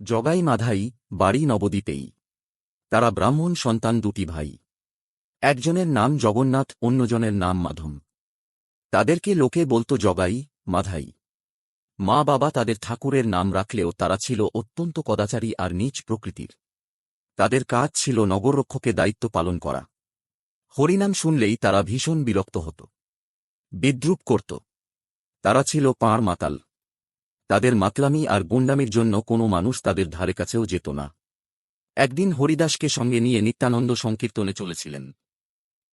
জগাই মাধাই বাড়ি নবদ্বীপেই। তারা ব্রাহ্মণ সন্তান দুটি ভাই। একজনের নাম জগন্নাথ, অন্যজনের নাম মাধম তাদেরকে লোকে বলতো জগাই মাধাই। মা বাবা তাদের ঠাকুরের নাম রাখলেও তারা ছিল অত্যন্ত কদাচারী আর নীচ প্রকৃতির। তাদের কাজ ছিল নগররক্ষকে দায়িত্ব পালন করা। হরিনাম শুনলেই তারা ভীষণ বিরক্ত হতো। বিদ্রুপ করত। তারা ছিল পাঁড় মাতাল তাদের মাতলামি আর গুন্ডামির জন্য কোনো মানুষ তাদের ধারে কাছেও যেত না। একদিন হরিদাসকে সঙ্গে নিয়ে নিত্যানন্দ সংকীর্তনে চলেছিলেন।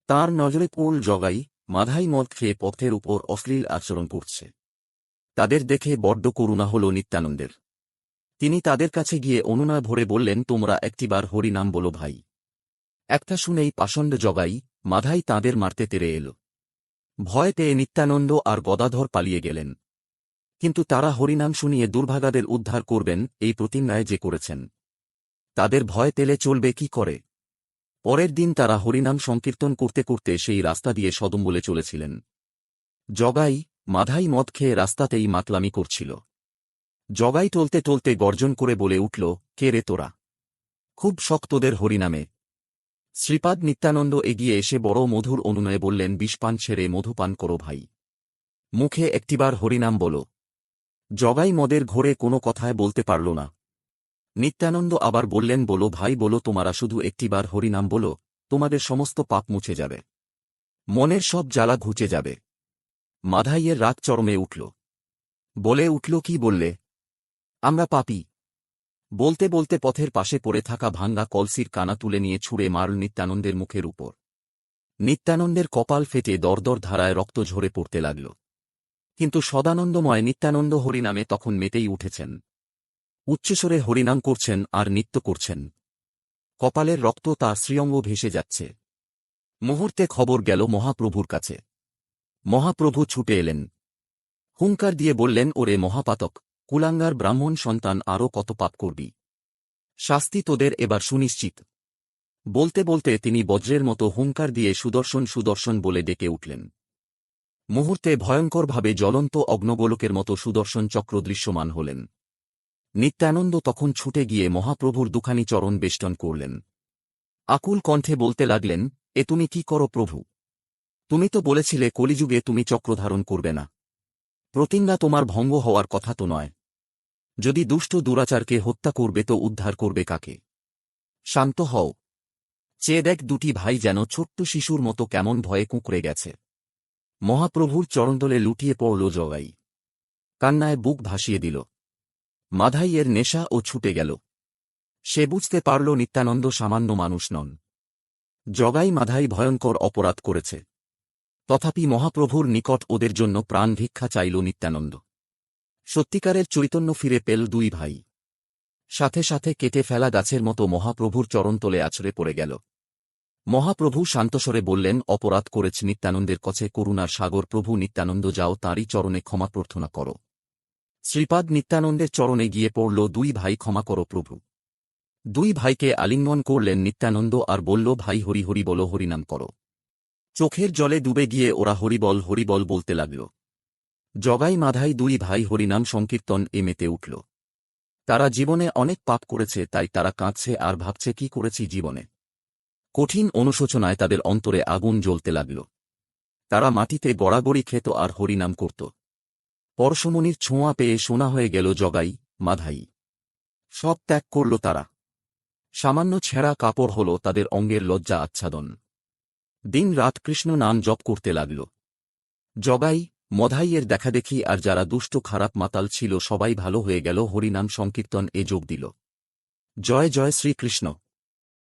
তার নজরে পড়ল জগাই মাধাই মদ খেয়ে পথের উপর অশ্লীল আচরণ করছে। তাদের দেখে বড্ড করুণা হল নিত্যানন্দের। তিনি তাদের কাছে গিয়ে অনুনয় ভরে বললেন, তোমরা একটিবার হরিনাম বলো ভাই। একটা শুনেই পাষণ্ড জগাই মাধাই তাঁদের মারতে তেরে এল। ভয় পেয়ে নিত্যানন্দ আর গদাধর পালিয়ে গেলেন। কিন্তু তারা হরিনাম শুনিয়ে দুর্ভাগাদের উদ্ধার করবেন, এই প্রতিজ্ঞায় যে করেছেন। তাদের ভয় তেলে চলবে কি করে? পরের দিন তারা হরিনাম সংকীর্তন করতে করতে সেই রাস্তা দিয়ে সদম্বলে চলেছিলেন। জগাই মাধাই মদ খেয়ে রাস্তাতেই মাতলামি করছিল। জগাই টলতে টলতে গর্জন করে বলে উঠল, কে রে তোরা? খুব শক্তদের হরিনামে। শ্রীপাদ নিত্যানন্দ এগিয়ে এসে বড় মধুর অনুনয়ে বললেন, বিষপান ছেড়ে মধুপান করো ভাই। মুখে একটিবার হরিনাম বলো। জগাই মদের ঘোরে কোনো কথায় বলতে পারল না। নিত্যানন্দ আবার বললেন, বলো ভাই, বলো তোমারা শুধু একটিবার হরিনাম বলো, তোমাদের সমস্ত পাপ মুছে যাবে। মনের সব জ্বালা ঘুচে যাবে। মাধাইয়ের রাত চরমে উঠল। বলে উঠল, কি বললে? আমরা পাপি। বলতে বলতে পথের পাশে পড়ে থাকা ভাঙ্গা কলসির কানা তুলে নিয়ে ছুঁড়ে মারল নিত্যানন্দের মুখের উপর। নিত্যানন্দের কপাল ফেটে দরদর ধারায় রক্ত ঝরে পড়তে লাগল। কিন্তু সদানন্দময় নিত্যানন্দ হরিনামে তখন মেতেই উঠেছেন। উচ্চস্বরে হরিনাম করছেন আর নৃত্য করছেন। কপালের রক্ত তার শ্রীঅঙ্গ ভেসে যাচ্ছে। মুহূর্তে খবর গেল মহাপ্রভুর কাছে। মহাপ্রভু ছুটে এলেন। হুঙ্কার দিয়ে বললেন, ওরে মহাপাতক, কুলাঙ্গার ব্রাহ্মণ সন্তান আরও কত পাপ করবি। শাস্তি তোদের এবার সুনিশ্চিত। বলতে বলতে তিনি বজ্রের মতো হুঙ্কার দিয়ে সুদর্শন সুদর্শন বলে ডেকে উঠলেন। মুহূর্তে ভয়ঙ্করভাবে জ্বলন্ত অগ্নগোলকের মতো সুদর্শন চক্র দৃশ্যমান হলেন। নিত্যানন্দ তখন ছুটে গিয়ে মহাপ্রভুর দুখানি চরণ বেষ্টন করলেন। আকুল কণ্ঠে বলতে লাগলেন, এ তুমি কি করো প্রভু? তুমি তো বলেছিলে, কলিযুগে তুমি চক্রধারণ করবে না। প্রতিজ্ঞা তোমার ভঙ্গ হওয়ার কথা তো নয়। যদি দুষ্ট দুরাচারকে হত্যা করবে তো উদ্ধার করবে কাকে? শান্ত হও। চেয়ে দেখ দুটি ভাই যেন ছোট্ট শিশুর মতো কেমন ভয়ে কুঁকড়ে গেছে। মহাপ্রভুর চরণদলে লুটিয়ে পড়ল জগাই। কান্নায় বুক ভাসিয়ে দিল। মাধাইয়ের নেশা ও ছুটে গেল। সে বুঝতে পারল নিত্যানন্দ সামান্য মানুষ নন। জগাই মাধাই ভয়ঙ্কর অপরাধ করেছে। তথাপি মহাপ্রভুর নিকট ওদের জন্য প্রাণ ভিক্ষা চাইল নিত্যানন্দ। সত্যিকারের চৈতন্য ফিরে পেল দুই ভাই। সাথে সাথে কেটে ফেলা গাছের মতো মহাপ্রভুর চরণতলে আছড়ে পড়ে গেল। মহাপ্রভু শান্তস্বরে বললেন, অপরাধ করেছ নিত্যানন্দের কছে, করুণার সাগর, প্রভু নিত্যানন্দ, যাও তাঁরই চরণে ক্ষমা প্রার্থনা করো। শ্রীপাদ নিত্যানন্দের চরণে গিয়ে পড়ল, দুই ভাই ক্ষমা করো প্রভু। দুই ভাইকে আলিঙ্গন করলেন নিত্যানন্দ আর বলল, ভাই হরি হরি বলো, হরিনাম করো। চোখের জলে ডুবে গিয়ে ওরা হরিবল হরিবল বলতে লাগল। জগাই মাধাই দুই ভাই হরিনাম সংকীর্তন এ মেতে উঠল। তারা জীবনে অনেক পাপ করেছে, তাই তারা কাঁদছে আর ভাবছে, কি করেছি জীবনে? কঠিন অনুশোচনায় তাদের অন্তরে আগুন জ্বলতে লাগল। তারা মাটিতে গড়াগড়ি খেত আর হরিনাম করত। পরশমণির ছোঁয়া পেয়ে শোনা হয়ে গেল জগাই, মাধাই। সব ত্যাগ করল তারা। সামান্য ছেঁড়া কাপড় হল তাদের অঙ্গের লজ্জা আচ্ছাদন। দিন রাত কৃষ্ণ নাম জপ করতে লাগল। জগাই, মধাইয়ের দেখাদেখি আর যারা দুষ্ট খারাপ মাতাল ছিল সবাই ভালো হয়ে গেল, হরিনাম সংকীর্তন এ যোগ দিল। জয় জয় শ্রীকৃষ্ণ।